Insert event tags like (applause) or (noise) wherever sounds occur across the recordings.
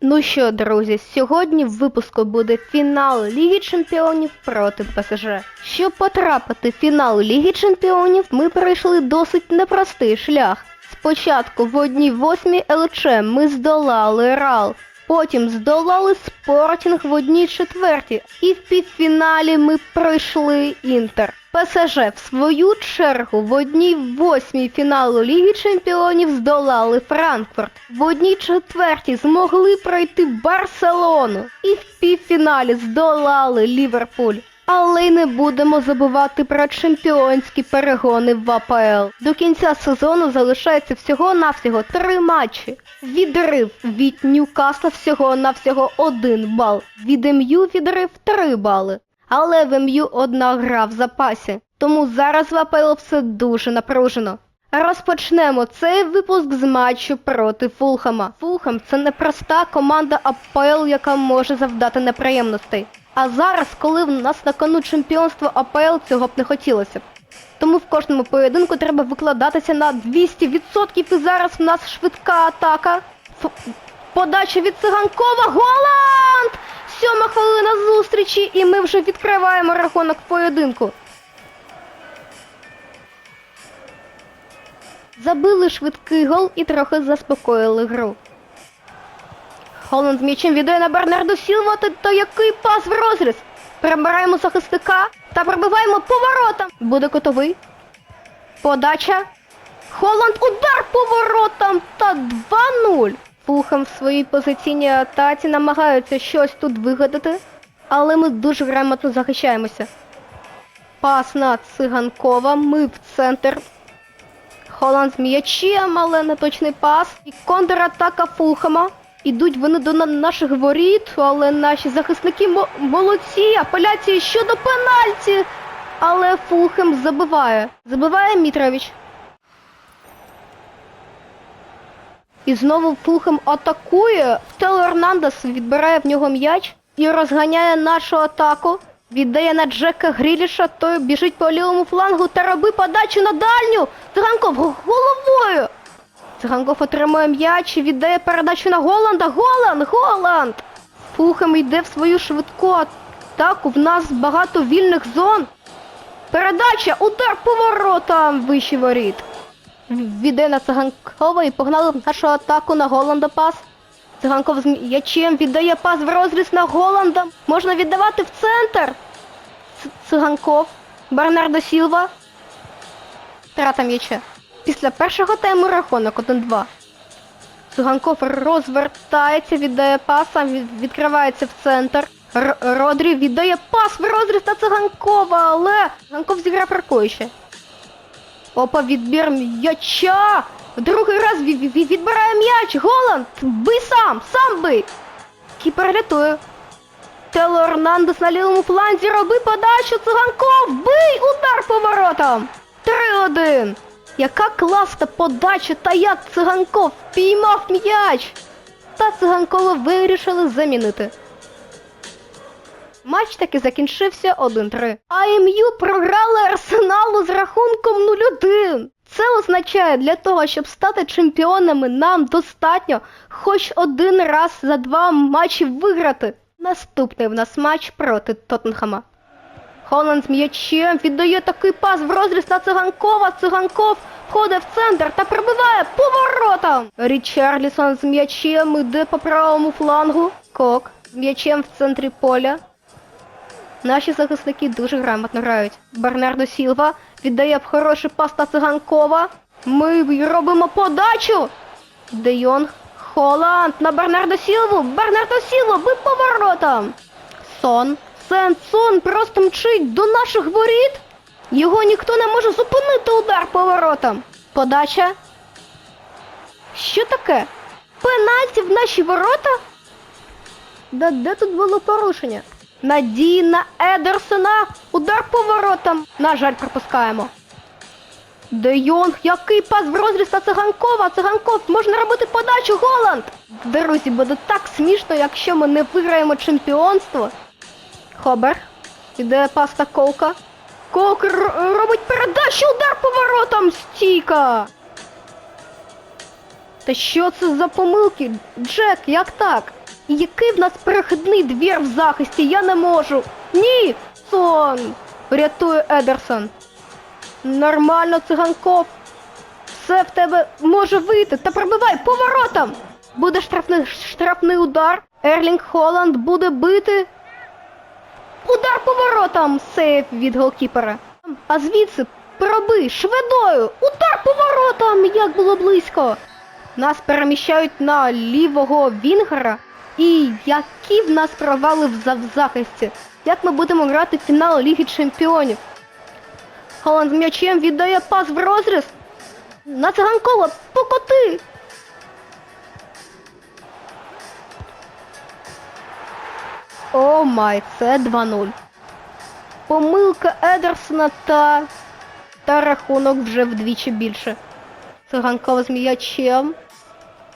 Ну що, друзі, сьогодні в випуску буде фінал Ліги Чемпіонів проти ПСЖ. Щоб потрапити в фінал Ліги Чемпіонів, ми пройшли досить непростий шлях. Спочатку в одній восьмій ЛЧ ми здолали Рал, потім здолали Спортінг в одній четвертій, і в півфіналі ми пройшли Інтер. ПСЖ в свою чергу в одній восьмій фіналу Ліги Чемпіонів здолали Франкфурт. В одній четвертій змогли пройти Барселону і в півфіналі здолали Ліверпуль. Але й не будемо забувати про чемпіонські перегони в АПЛ. До кінця сезону залишається всього-навсього три матчі. Відрив від Ньюкасла всього-навсього один бал. Від МЮ відрив три бали. Але в МЮ одна гра в запасі. Тому зараз в АПЛ все дуже напружено. Розпочнемо цей випуск з матчу проти Фулхама. Фулхам це непроста команда АПЛ, яка може завдати неприємностей. А зараз, коли в нас на кону чемпіонство АПЛ, цього б не хотілося. Тому в кожному поєдинку треба викладатися на 200% і зараз в нас швидка атака. Ф- Подача від циганкова. Голланд! Сьома хвилина зустрічі, і ми вже відкриваємо рахунок в поєдинку. Забили швидкий гол і трохи заспокоїли гру. Холланд м'ячем віддає на Бернарду Сілва, та, та який пас в розріз. Перебираємо захисника та пробиваємо поворотом. Буде котовий. Подача. Холланд удар поворотом та 2-0. Фулхам в своїй позиційній атаці намагаються щось тут вигадати, але ми дуже грамотно захищаємося. Пас на циганкова, ми в центр. Холланд з м'ячем, але не точний пас. І контратака Фулхама. Ідуть вони до на- наших воріт, але наші захисники мо- молодці, апеляції щодо пенальті. Але Фулхем забиває. Забиває Мітрович. І знову Фулхем атакує. Тело Ернандес відбирає в нього м'яч і розганяє нашу атаку. Віддає на Джека Гріліша, той біжить по лівому флангу та роби подачу на дальню. Циганков головою. Циганков отримує м'яч і віддає передачу на Голланда. Голланд! Голланд! Фулхем йде в свою швидку атаку. В нас багато вільних зон. Передача, удар поворотом вище воріт. Віде на Циганкова і погнали нашу атаку на Голланда пас. Циганков з м'ячем віддає пас в розріз на Голланда. Можна віддавати в центр. Циганков, Бернардо Сілва. Трата м'яча. Після першого тайму рахунок 1-2. Циганков розвертається, віддає пас, відкривається в центр. Родрі віддає пас в розріз на Циганкова, але Циганков зіграв ракуюче. Опа, відбір м'яча. Другий раз ві- ві- відбирає м'яч. Голланд, бий сам, сам бий. Кіпер рятує. Тело Ернандес на лівому фланзі, роби подачу, циганков, бий, удар поворотом. 3-1. Яка класна подача, та як циганков піймав м'яч. Та циганкова вирішили замінити. Матч таки закінчився 1-3. А МЮ програли Арсеналу з рахунком 0-1. Це означає, для того, щоб стати чемпіонами, нам достатньо хоч один раз за два матчі виграти. Наступний в нас матч проти Тоттенхема. Холланд з м'ячем віддає такий пас в розріз на циганкова. Циганков входить в центр та пробиває поворотом. Річарлісон з м'ячем іде по правому флангу. Кок з м'ячем в центрі поля. Наші захисники дуже грамотно грають. Бернардо Сілва віддає хороший пас на циганкова. Ми робимо подачу. Де Йонг. Холланд на Бернардо Сілву. Бернардо Сілва бий поворотом. Сон. Сен Сон просто мчить до наших воріт. Його ніхто не може зупинити удар поворотом. Подача. Що таке? Пенальті в наші ворота? Да де тут було порушення? Надії на Едерсона. Удар поворотом. На жаль, пропускаємо. Де Йонг, який пас в розріз на циганкова. Циганков, можна робити подачу, Голланд. Друзі, буде так смішно, якщо ми не виграємо чемпіонство. Хобер. Іде пас на Колка. Колк робить передачу, удар поворотом. Стійка. Та що це за помилки? Джек, як так? І який в нас перехідний двір в захисті? Я не можу. Ні! Сон! Рятує Едерсон. Нормально, циганков. Все в тебе може вийти. Та пробивай поворотом! Буде штрафний, штрафний удар. Ерлінг Холланд буде бити. Удар поворотом! Сейф від голкіпера. А звідси проби швидою! Удар поворотом! Як було близько! Нас переміщають на лівого Вінгера. І які в нас провали в за- захисті? Як ми будемо грати в фінал Ліги Чемпіонів? Холланд з м'ячем віддає пас в розріз. На циганкова покоти! О май, це 2-0. Помилка Едерсона та... та рахунок вже вдвічі більше. Циганкова з м'ячем.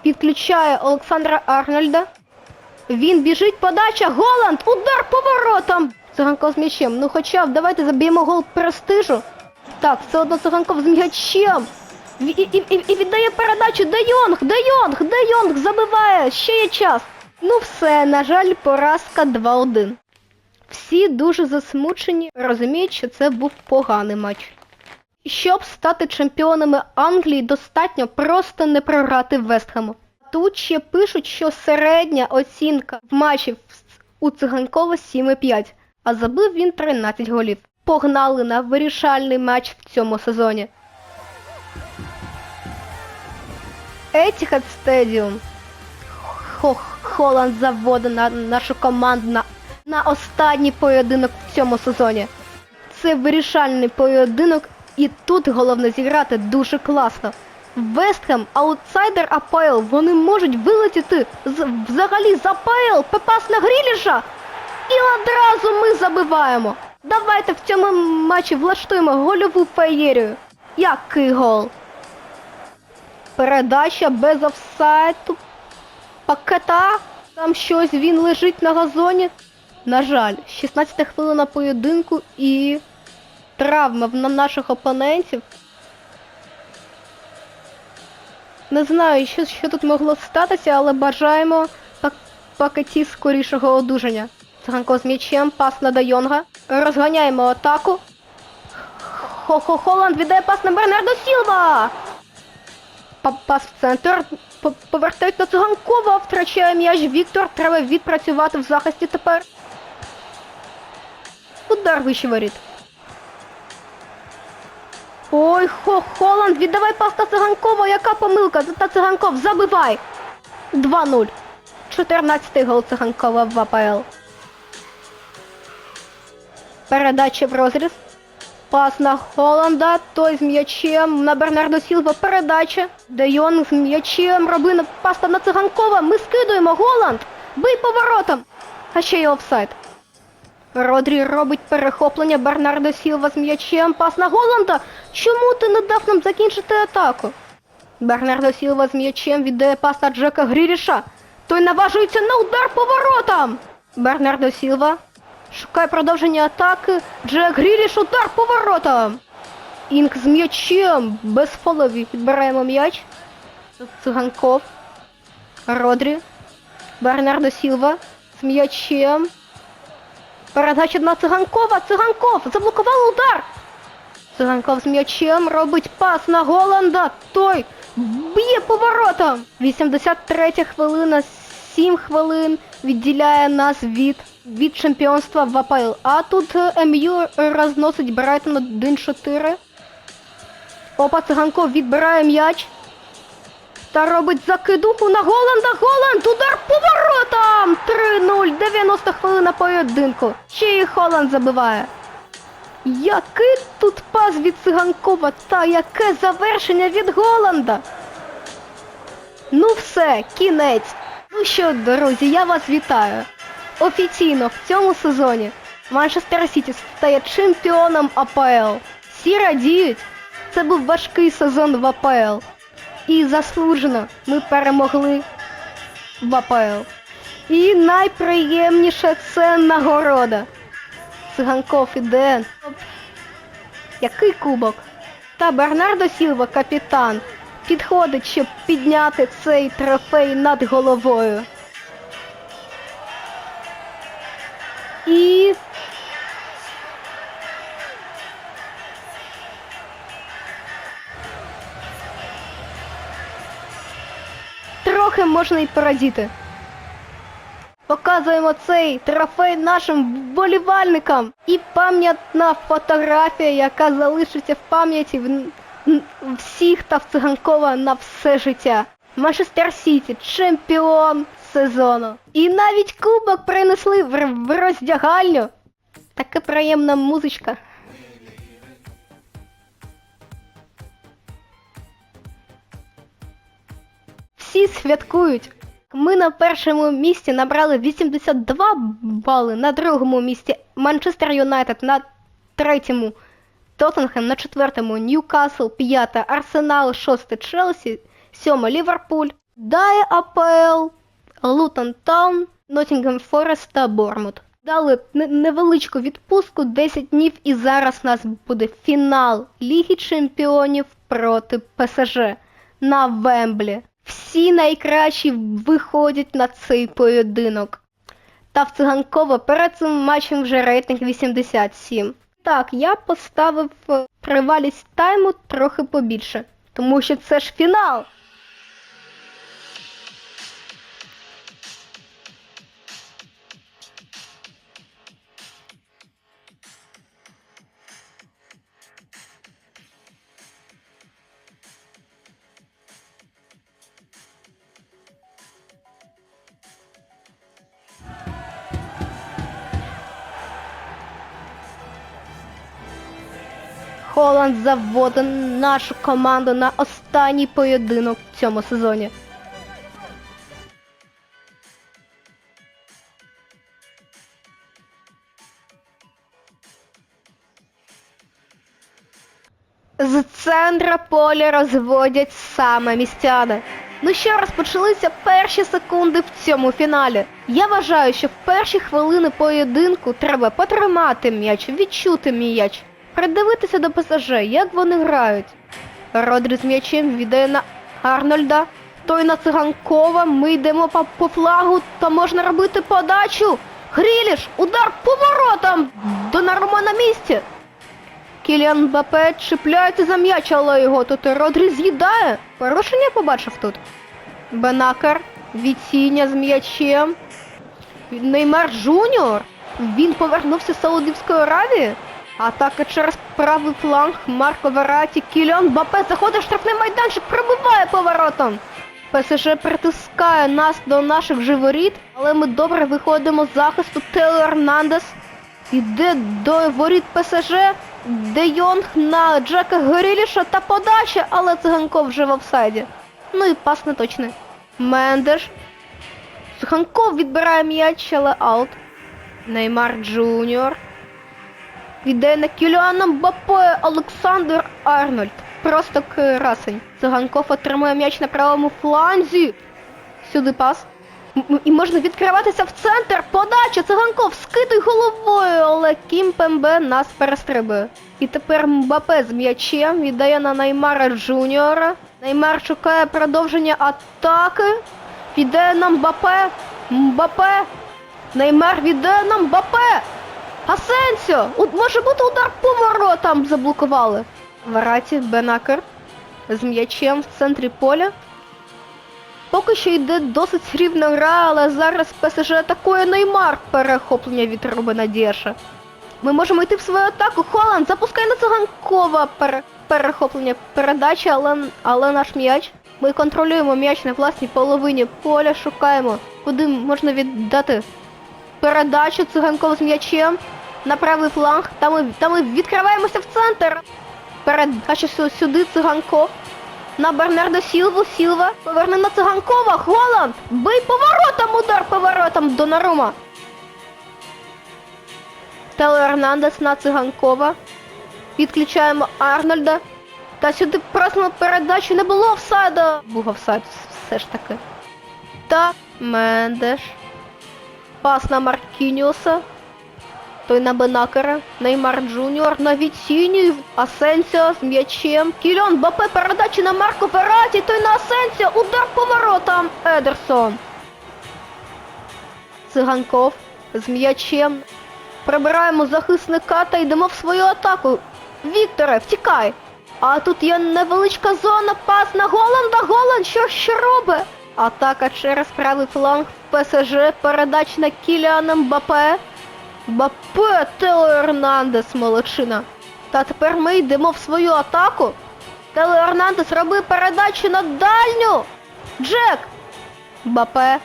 Підключає Олександра Арнольда. Він біжить, подача, Голланд, удар поворотом. Циганков з м'ячем. Ну хоча б давайте заб'ємо гол престижу. Так, все одно Циганков з м'ячем. І, і, і, і віддає передачу Де Йонг, Де Йонг, Де Йонг забиває, ще є час. Ну все, на жаль, поразка 2-1. Всі дуже засмучені, розуміють, що це був поганий матч. Щоб стати чемпіонами Англії, достатньо просто не програти Вестхему. Тут ще пишуть, що середня оцінка в матчі у Циганкова 7,5, а забив він 13 голів. Погнали на вирішальний матч в цьому сезоні. Етіхад Стедіум. Хо Холланд заводить на нашу команду на, на останній поєдинок в цьому сезоні. Це вирішальний поєдинок, і тут головне зіграти дуже класно. Вестхем, аутсайдер АПЛ, вони можуть вилетіти з, взагалі з АПЛ, попас на Гріліша, і одразу ми забиваємо. Давайте в цьому матчі влаштуємо гольову феєрію. Який гол? Передача без Пакета. Там щось він лежить на газоні. На жаль, 16 хвилина поєдинку і травма на наших опонентів. Не знаю, що, що тут могло статися, але бажаємо пак- пакеті скорішого одужання. Циганко з м'ячем, пас на Дайонга. Розганяємо атаку. Хо-хо Холланд віддає пас на Бернардо Сілва. Пас в центр. Повертають на циганкова, втрачає м'яч Віктор. Треба відпрацювати в захисті тепер. Удар вище воріт. Ой, хо, Холланд, віддавай пас на циганкова, яка помилка? Та циганков, забивай. 2-0. 14-й гол циганкова в АПЛ. Передача в розріз. Пас на Холланда, той з м'ячем на Бернардо Сілва передача. Де Йонг з м'ячем, Робина, паста на циганкова. Ми скидуємо Голланд. Бий поворотом. А ще й офсайд. Родрі робить перехоплення Бернардо Сілва з м'ячем. Пас на Голланда. Чому ти не дав нам закінчити атаку? Бернардо Сілва з м'ячем віддає пас Джека Гріріша. Той наважується на удар поворотом. Бернардо Сілва шукає продовження атаки. Джек Гріріш удар поворотом. Інк з м'ячем. Без фолові підбираємо м'яч. Циганков. Родрі. Бернардо Сілва з м'ячем. Передача на Циганкова. Циганков заблокував удар. Циганков з м'ячем робить пас на Голланда. Той б'є поворотом. 83 хвилина, 7 хвилин відділяє нас від, від чемпіонства в АПЛ. А тут е, МЮ розносить Брайтон 1-4. Опа, Циганков відбирає м'яч. Та робить закидуху на Голланда. Голланд, удар поворотом! 3-0, 90 хвилина поєдинку. Ще й Холланд забиває. Який тут пас від Циганкова та яке завершення від Голланда? Ну все, кінець. Ну що, друзі, я вас вітаю. Офіційно в цьому сезоні Манчестер Сіті стає чемпіоном АПЛ. Всі радіють. Це був важкий сезон в АПЛ. І заслужено ми перемогли в АПЛ. І найприємніше це нагорода. Циганков іде. Який кубок? Та Бернардо Сілва капітан. підходить, щоб підняти цей трофей над головою. І трохи можна й порадіти. Показуємо цей трофей нашим вболівальникам. І пам'ятна фотографія, яка залишиться в пам'яті в, всіх та в циганкова на все життя. Манчестер Сіті, чемпіон сезону. І навіть кубок принесли в, роздягальню. Така приємна музичка. Всі святкують. Ми на першому місці набрали 82 бали, на другому місці Манчестер Юнайтед, на третьому Тоттенхем, на четвертому Ньюкасл, п'яте Арсенал, шосте Челсі, сьоме Ліверпуль, далі АПЛ, Лутон Таун, Ноттінгем Форест та Бормут. Дали невеличку відпустку 10 днів і зараз у нас буде фінал Ліги Чемпіонів проти ПСЖ на Вемблі. Всі найкращі виходять на цей поєдинок. Та в циганково перед цим матчем вже рейтинг 87. Так, я поставив е, тривалість тайму трохи побільше, тому що це ж фінал. Заводить нашу команду на останній поєдинок в цьому сезоні. З центра поля розводять саме містяни. Ну що, розпочалися перші секунди в цьому фіналі. Я вважаю, що в перші хвилини поєдинку треба потримати м'яч, відчути м'яч, придивитися до ПСЖ, як вони грають. Родрі з м'ячем віддає на Арнольда. Той на циганкова, ми йдемо по, по флагу, та можна робити подачу. Гріліш, удар поворотом! Донарума на місці. Кіліан Мбаппе чіпляється за м'яч, але його тут Родрі з'їдає. Порушення побачив тут. Бенакер, Віціння з м'ячем. Неймар Джуніор. Він повернувся з Саудівської Аравії. Атака через правий фланг Марко Вераті. Кіліан Мбаппе заходить в штрафний майданчик, пробиває поворотом. ПСЖ притискає нас до наших же воріт, але ми добре виходимо з захисту. Тео Ернандес Іде до воріт ПСЖ, Де Йонг на Джека Гріліша та подача, але циганков вже в офсайді. Ну і пас неточний. Мендеш. Циганков відбирає м'яч, але аут. Неймар Джуніор. Іде на Кіліана Мбаппе Олександр Арнольд. Просто красень. Циганков отримує м'яч на правому фланзі. Сюди пас. І можна відкриватися в центр. Подача, циганков, скидуй головою, але Кім Пембе нас перестрибує. І тепер Мбапе з м'ячем віддає на Неймара Джуніора. Неймар шукає продовження атаки. Віддає на Мбапе. Мбапе. Неймар віддає на Мбапе. Асенсіо! У- Може бути удар по воротам заблокували. Вараті Бенакер з м'ячем в центрі поля. Поки що йде досить рівна гра, але зараз ПСЖ атакує Неймар перехоплення від Рубена Дєша. Ми можемо йти в свою атаку. Холланд, запускай на циганкова пере... перехоплення передачі, але, але наш м'яч. Ми контролюємо м'яч на власній половині поля, шукаємо, куди можна віддати передачу циганкова з м'ячем на правий фланг. Там ми, там ми відкриваємося в центр. Передача сюди циганков. На Бернардо Сілву, Сілва. Поверне на циганкова. Голланд. Бий поворотом, удар поворотом Донарума. Тело Ернандес на циганкова. Відключаємо Арнольда. Та сюди просимо передачу. Не було офсайда. Був офсайд все ж таки. Та Мендеш. Пас на Маркініуса. Той на Бенакера, Неймар Джуніор на Віцінію, Асенсіо з м'ячем. Кільон Бапе передачі на Марко Вераті, той на Асенсіо, удар по воротам. Едерсон. Циганков з м'ячем. Прибираємо захисника та йдемо в свою атаку. Вікторе, втікай. А тут є невеличка зона, пас на Голланда. Голланд що, що робить? Атака через правий фланг ПСЖ, передач на Кіліана Мбапе. Мбапе, Тео Ернандес, молодчина. Та тепер ми йдемо в свою атаку. Тео Ернандес робив передачу на дальню. Джек. Мбапе.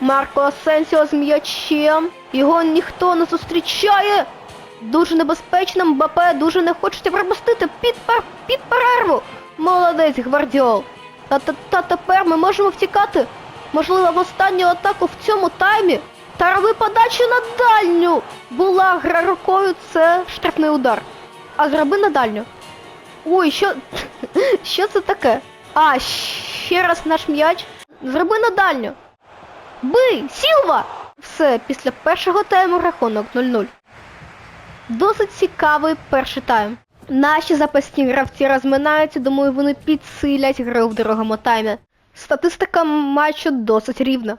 Марко Асенсіо з м'ячем. Його ніхто не зустрічає. Дуже небезпечно, Мбапе дуже не хочеться пропустити під, пер... під перерву. Молодець, Гвардіол. Та, та, та тепер ми можемо втікати. Можливо, в останню атаку в цьому таймі. Та роби подачу на дальню. Була гра рукою, це штрафний удар. А зроби на дальню. Ой, що. (laughs) Що це таке? А, ще раз наш м'яч. Зроби на дальню. Бий! Сілва! Все, після першого тайму рахунок 0-0. Досить цікавий перший тайм. Наші запасні гравці розминаються, думаю, вони підсилять гру в другому таймі. Статистика матчу досить рівна.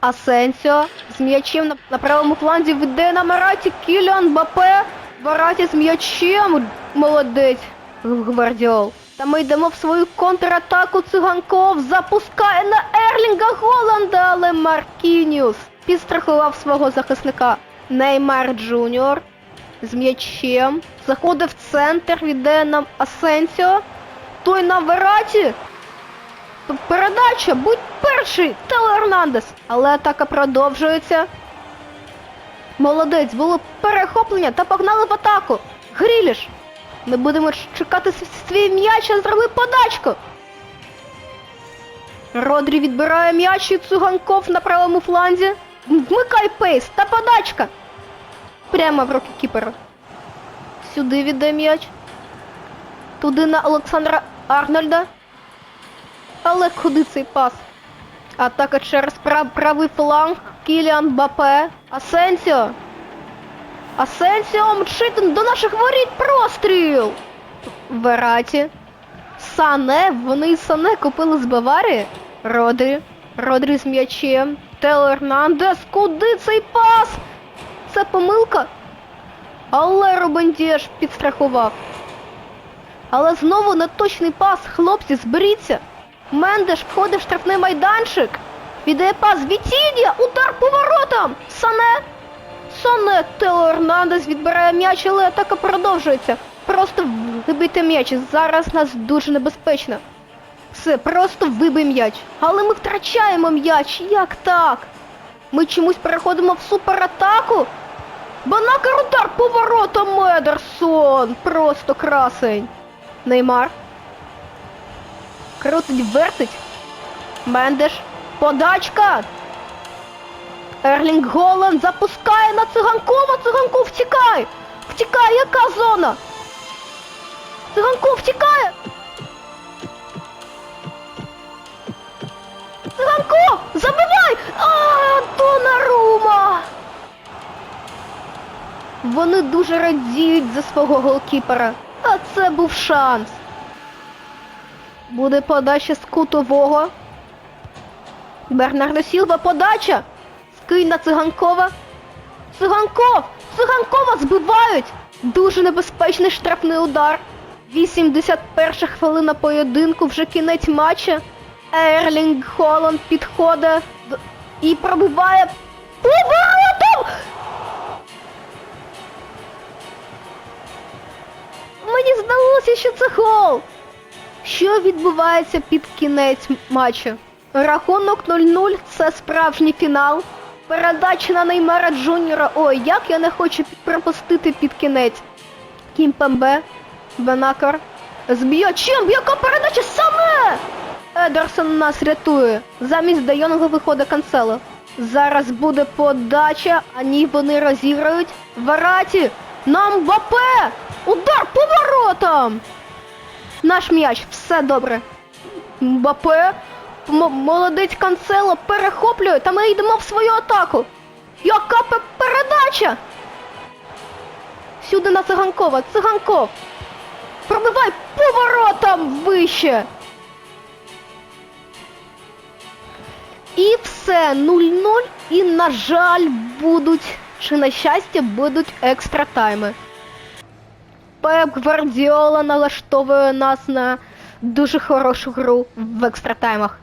Асенсіо з м'ячем на, правому фланзі веде на Мараті Кіліан Бапе. Вараті з м'ячем. Молодець. Гвардіол. Та ми йдемо в свою контратаку. Циганков запускає на Ерлінга Голланда, але Маркініус підстрахував свого захисника. Неймар Джуніор з м'ячем. Заходить в центр, віддає нам Асенсіо. Той на Вераті. Передача, будь перший, Тео Ернандес. Але атака продовжується. Молодець, було перехоплення та погнали в атаку. Гріліш. Ми будемо чекати свій м'яч, а зроби подачку. Родрі відбирає м'яч і Цуганков на правому фланзі. Вмикай пейс та подачка. Прямо в руки кіпера. Сюди віддай м'яч. Туди на Олександра Арнольда. Але куди цей пас? Атака через прав- правий фланг. Кіліан Бапе. Асенсіо. Асенсіо мчить до наших воріт простріл. Вераті. Сане. Вони Сане купили з Баварії. Родрі. Родрі з м'ячем. Тео Ернандес. Куди цей пас? Це помилка. Але Робендєш підстрахував. Але знову неточний пас, хлопці, зберіться. Мендеш входить в штрафний майданчик. Віддає пас Вітіння, удар по воротам. Сане. Сане Тео Ернандес відбирає м'яч, але атака продовжується. Просто вибийте м'яч. Зараз нас дуже небезпечно. Все, просто вибий м'яч. Але ми втрачаємо м'яч. Як так? Ми чомусь переходимо в суператаку? Банакер удар по воротам Медерсон. Просто красень. Неймар. Крутить, вертить. Мендеш. Подачка. Ерлінг Голланд запускає на циганкова. Циганков втікай. Втікай, яка зона? Циганков втікає. Циганков, забивай! А, Донарума! Вони дуже радіють за свого голкіпера. А це був шанс. Буде подача з кутового. Бернардо Сілва подача. Скинь на циганкова. Циганков! Циганкова збивають! Дуже небезпечний штрафний удар. 81 хвилина поєдинку, вже кінець матча. Ерлінг Холланд підходить і пробиває поворотом! Мені здалося, що це гол. Що відбувається під кінець матчу? Рахунок 0-0 це справжній фінал. Передача на Неймара Джуніора. Ой, як я не хочу пропустити під кінець. Кімпембе, Бенакер. З м'ячем, яка передача саме! Едерсон нас рятує. Замість Дайонга виходить Канцело. Зараз буде подача, а ні вони розіграють. Вараті! Нам Мбапе! Удар по воротам! Наш м'яч, все добре. Мбапе, молодець Канцело перехоплює, та ми йдемо в свою атаку. Яка пе- передача? Сюди на циганкова, циганков. Пробивай поворотом вище. І все, 0-0. І, на жаль, будуть, чи на щастя, будуть екстра тайми. Пеп Гвардіола налаштовує нас на дуже хорошу гру в екстратаймах.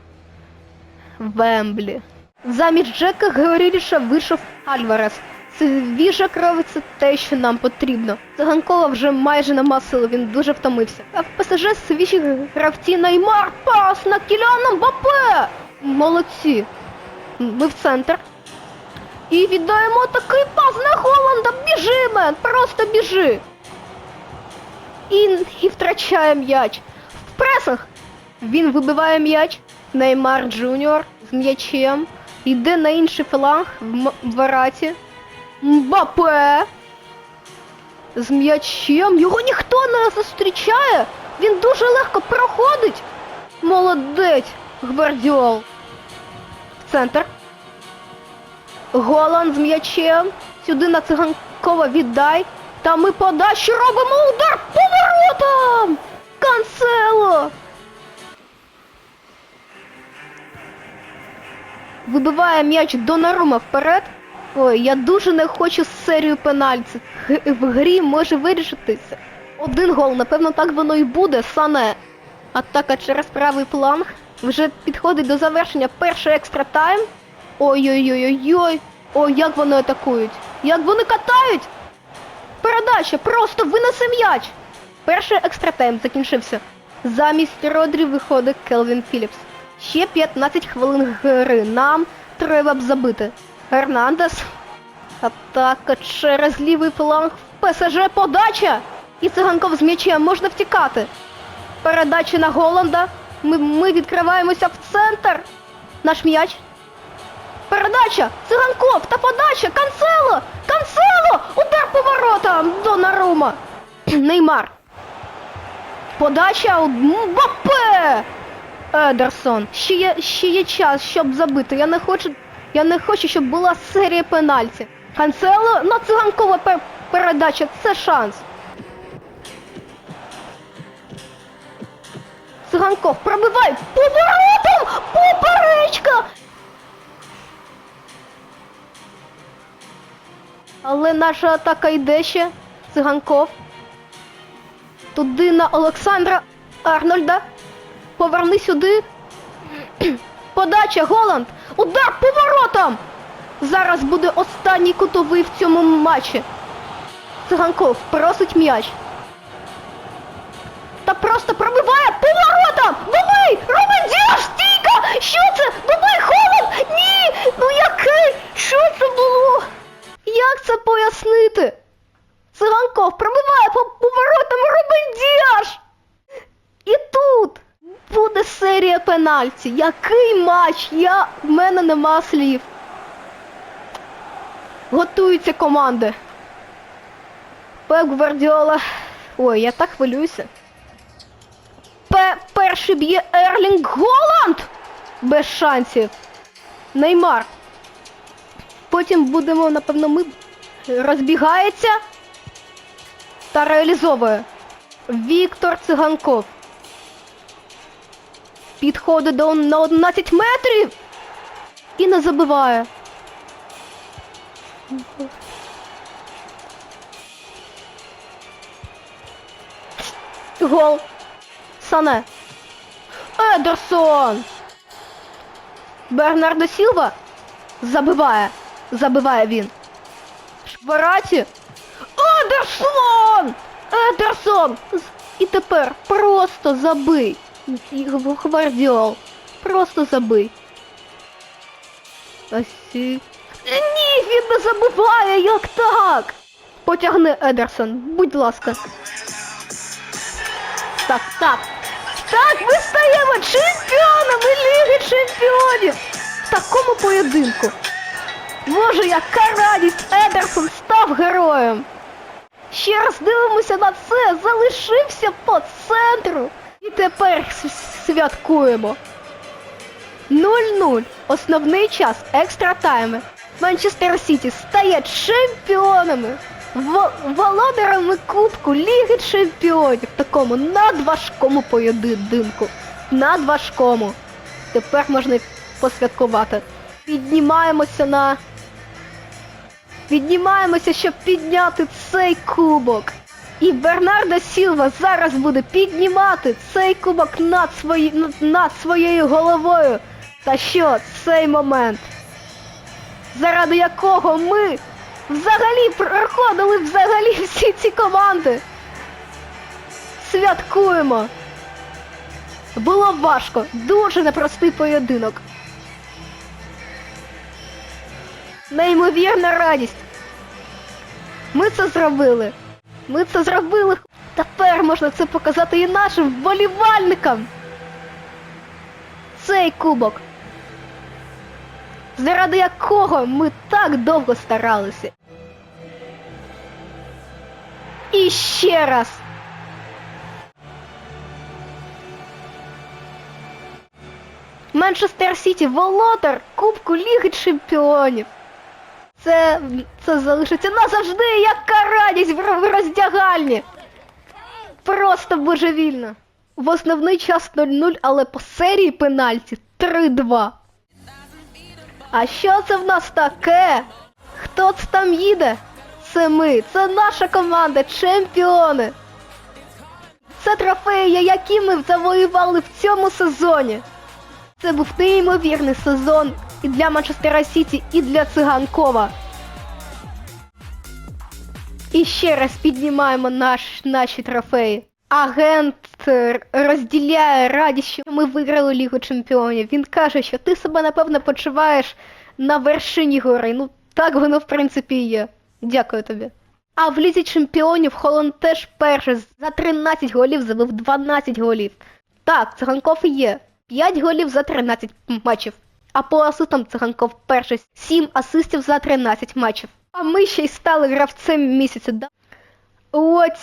Вемблі. Замість Джека Георгійовича вийшов Альварес. Свіжа кров це те, що нам потрібно. Заганкова вже майже нема сили, він дуже втомився. А в ПСЖ свіжі гравці Неймар, пас на Кіляна Мбаппе! Молодці. Ми в центр. І віддаємо такий пас на Холланда. Біжи, мен, просто біжи. І, і втрачає м'яч. В пресах він вибиває м'яч. Неймар Джуніор з м'ячем. Йде на інший фланг в вараті. Мбапе. З м'ячем. Його ніхто не зустрічає. Він дуже легко проходить. Молодець, Гвардіол. В центр. Голан з м'ячем. Сюди на циганкова віддай. Та ми подачу робимо удар поворотом! Канцело! Вибиває м'яч Донарума вперед. Ой, я дуже не хочу серію пенальті. Г- В грі може вирішитися. Один гол, напевно, так воно і буде, Сане. Атака через правий фланг. Вже підходить до завершення перший екстра тайм. Ой-ой-ой-ой-ой. Ой, як вони атакують. Як вони катають! Передача, просто винеси м'яч. Перший екстратайм закінчився. Замість Родрі виходить Келвін Філіпс. Ще 15 хвилин гри. Нам треба б забити. Гернандес. Атака через лівий фланг. ПСЖ подача. І циганков з м'ячем можна втікати. Передача на Голланда. Ми, ми відкриваємося в центр. Наш м'яч. Передача! Циганков та подача! Канцело! Канцело! Удар по воротам! Донарума! Неймар. Подача Мбаппе! Едерсон. Ще є, ще є час, щоб забити. Я не хочу, я не хочу, щоб була серія пенальті. Канцело на циганкова пер- передача. Це шанс. Циганков, пробивай! Поворотом! Поперечка! Але наша атака йде ще. Циганков. Туди на Олександра Арнольда. Поверни сюди. Подача, Голланд. Удар поворотом. Зараз буде останній кутовий в цьому матчі. Циганков просить м'яч. Та просто пробиває поворотом! Бабай! Робин Діаш! Стійка! Що це? Бабай Холланд! Ні! Ну який? Що це було? Як це пояснити? Циганков пробиває по поворотам Рубен Діаш! І тут буде серія пенальті. Який матч? Я... В мене нема слів. Готуються команди. Пеп Гвардіола. Ой, я так хвилююся. Пе перший б'є Ерлінг Голланд! Без шансів. Неймар. Потім будемо, напевно, ми розбігається та реалізовує. Віктор Циганков. Підходить до на 11 метрів і не забиває. Гол. Сане. Едерсон. Бернардо Сілва забиває. Забиває він. Швараті. Едерсон! Едерсон! І тепер просто забий. Гвардіол. Просто забий. Асі. Ні, він не забиває, як так? Потягни Едерсон, будь ласка. Так, так. Так, ми стаємо чемпіонами Ліги Чемпіонів! В такому поєдинку. Боже, яка радість! Едерсон став героєм! Ще раз дивимося на це, залишився по центру. І тепер святкуємо. 0-0. Основний час екстра тайми. Манчестер Сіті стає чемпіонами володарами Кубку Ліги Чемпіонів такому надважкому поєдинку. Надважкому. Тепер можна посвяткувати. Піднімаємося на. Піднімаємося, щоб підняти цей кубок. І Бернардо Сілва зараз буде піднімати цей кубок над, свої... над- своєю головою. Та що цей момент, заради якого ми взагалі проходили взагалі всі ці команди. Святкуємо. Було важко, дуже непростий поєдинок. Неймовірна радість. Ми це зробили. Ми це зробили. Тепер можна це показати і нашим вболівальникам. Цей кубок. Заради якого ми так довго старалися. І ще раз. Манчестер Сіті володар Кубку Ліги Чемпіонів. Це, це залишиться назавжди, яка радість в роздягальні. Просто божевільно. В основний час 0-0, але по серії пенальті 3-2. А що це в нас таке? Хто це там їде? Це ми, це наша команда, чемпіони. Це трофеї, які ми завоювали в цьому сезоні. Це був неймовірний сезон і для Манчестера Сіті, і для Циганкова. І ще раз піднімаємо наш, наші трофеї. Агент е, розділяє радість, що ми виграли Лігу Чемпіонів. Він каже, що ти себе напевно почуваєш на вершині гори. Ну так воно в принципі є. Dякую тобі. А в Лізі Чемпіонів Холланд теж перший за 13 голів забив 12 голів. Так, циганков і є. 5 голів за 13 матчів. А по асистам циганков перший 7 асистів за 13 матчів. А ми ще й стали гравцем місяця. Да?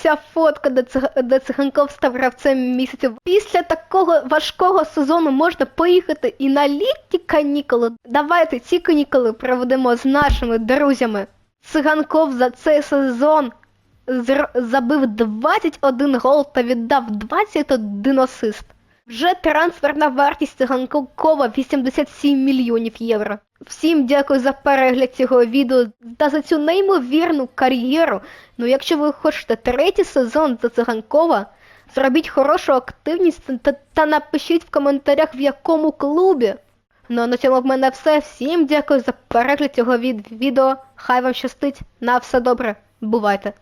Ця фотка, де, Циг- де циганков став гравцем місяця. Після такого важкого сезону можна поїхати і на літні канікули. Давайте ці канікули проведемо з нашими друзями. Циганков за цей сезон зр- забив 21 гол та віддав 21 асист. Вже трансферна вартість циганкова 87 мільйонів євро. Всім дякую за перегляд цього відео та за цю неймовірну кар'єру. Ну якщо ви хочете третій сезон за циганкова, зробіть хорошу активність та, та напишіть в коментарях в якому клубі. Ну а на цьому в мене все. Всім дякую за перегляд цього від- відео. Хай вам щастить. На все добре. Бувайте.